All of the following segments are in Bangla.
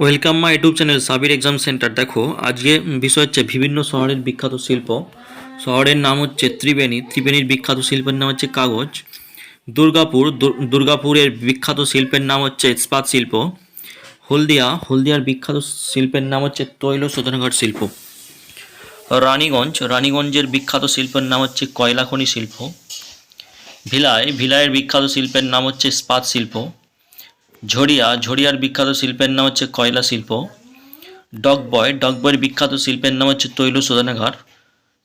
Welcome my YouTube channel Sabir exam centre. দেখো, আজকে বিষয় হচ্ছে বিভিন্ন শহরের বিখ্যাত শিল্প। শহরের নাম হচ্ছে ত্রিবেণী। ত্রিবেণীর বিখ্যাত শিল্পের নাম হচ্ছে কাগজ। দুর্গাপুর দুর- দুর্গাপুরের বিখ্যাত শিল্পের নাম হচ্ছে ইস্পাত শিল্প। হলদিয়া, হলদিয়ার বিখ্যাত শিল্পের নাম হচ্ছে তৈল শোধনাগার শিল্প। রানীগঞ্জ, রানীগঞ্জের বিখ্যাত শিল্পের নাম হচ্ছে কয়লা খনি শিল্প। ভিলাই ভিলাইয়ের বিখ্যাত শিল্পের নাম হচ্ছে ইস্পাত শিল্প। ঝরিয়া ঝরিয়ার বিখ্যাত শিল্পের নাম হচ্ছে কয়লা শিল্প। ডগবয় ডগবয়ের বিখ্যাত শিল্পের নাম হচ্ছে তৈল শোধনাগার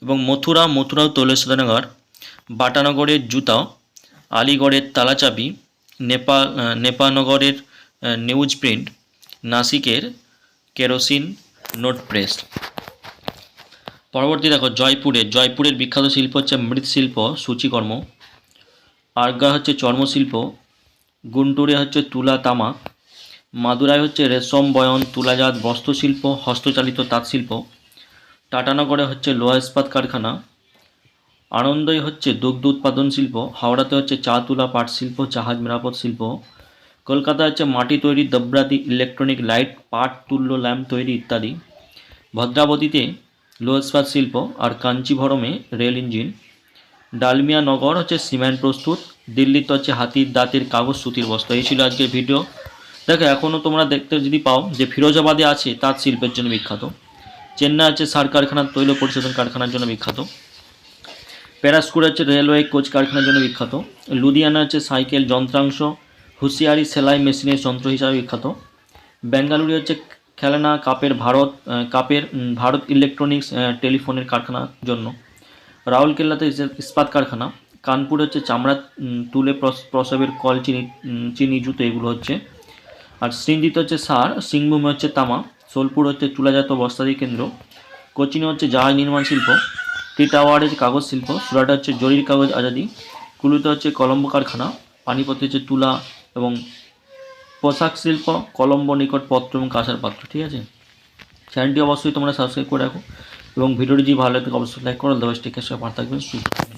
এবং মথুরা মথুরাও তৈল শোধনাগার। বাটানগরের জুতা আলিগড়ের তালাচাবি নেপা আহ, নেপানগরের নিউজ প্রিন্ট নাসিকের কেরোসিন নোট প্রেস পরবর্তী দেখো জয়পুরে। জয়পুরের বিখ্যাত শিল্প হচ্ছে মৃৎশিল্প সূচিকর্ম। আগ্রা হচ্ছে চর্মশিল্প। গুন্টুরে হচ্ছে তুলা তামা, মাদুরাই হচ্ছে রেশম, বয়ন, তুলাজাত, বস্ত্রশিল্প, হস্তচালিত তাঁতশিল্প, টাটানগরে হচ্ছে লোহা ইস্পাত কারখানা, আনন্দই হচ্ছে দুগ্ধ উৎপাদন শিল্প, হাওড়াতে হচ্ছে চা তুলা পাট শিল্প, জাহাজ মেরামত শিল্প কলকাতা হচ্ছে মাটি তৈরি দব্রাতি ইলেকট্রনিক লাইট, পাট, তুল্য, ল্যাম্প তৈরি ইত্যাদি। ভদ্রাবতীতে লোহা ইস্পাত শিল্প আর কাঞ্চিভরমে রেল ইঞ্জিন। ডালমিয়া নগর হচ্ছে সিমেন্ট প্রস্তুত, দিল্লিতে হচ্ছে হাতির দাঁতের কাগজ সুতির বস্তা। এই ছিল আজকের ভিডিও। দেখো এখনও তোমরা দেখতে যদি পাও যে ফিরোজাবাদে আছে, তাঁত শিল্পের জন্য বিখ্যাত। চেন্নাই আছে সার কারখানা, তৈল পরিশোধন কারখানার জন্য বিখ্যাত। প্যারাস্কুর হচ্ছে রেলওয়ে কোচ কারখানার জন্য বিখ্যাত। লুধিয়ানা হচ্ছে সাইকেল যন্ত্রাংশ, হুঁশিয়ারি সেলাই মেশিনের যন্ত্র হিসাবে বিখ্যাত। বেঙ্গালুরু হচ্ছে খেলনা, কাপের ভারত কাপের ভারত ইলেকট্রনিক্স টেলিফোনের কারখানার জন্য। রাউরকেল্লাতে ইস- ইস্পাত কারখানা, কানপুর হচ্ছে চামড়া তুলে প্রস- প্রসবের কল চিনি চিনি জুতো এগুলো হচ্ছে। আর সিন্ধিতে হচ্ছে সার, সিংভূমে হচ্ছে তামা, সোলপুর হচ্ছে তুলাজাত বস্তাদি কেন্দ্র, কোচিনে হচ্ছে জাহাজ নির্মাণ শিল্প টিটাওয়ার হচ্ছে কাগজ শিল্প, সুরাটে হচ্ছে জরির কাগজ আজাদি, কুলুতে হচ্ছে কলম্বো কারখানা, পানিপথে হচ্ছে তুলা এবং পোশাক শিল্প, কলম্বো নিকট পত্র এবং কাঁসার পাত্র, ঠিক আছে? চ্যানেলটি অবশ্যই তোমরা সাবস্ক্রাইব করে রাখো। এবং ভিডিওটি যদি ভালো লাগে অবশ্যই লাইক করে দেওয়া টিকের সঙ্গে ভালো থাকবেন, সুস্থ থাকবেন।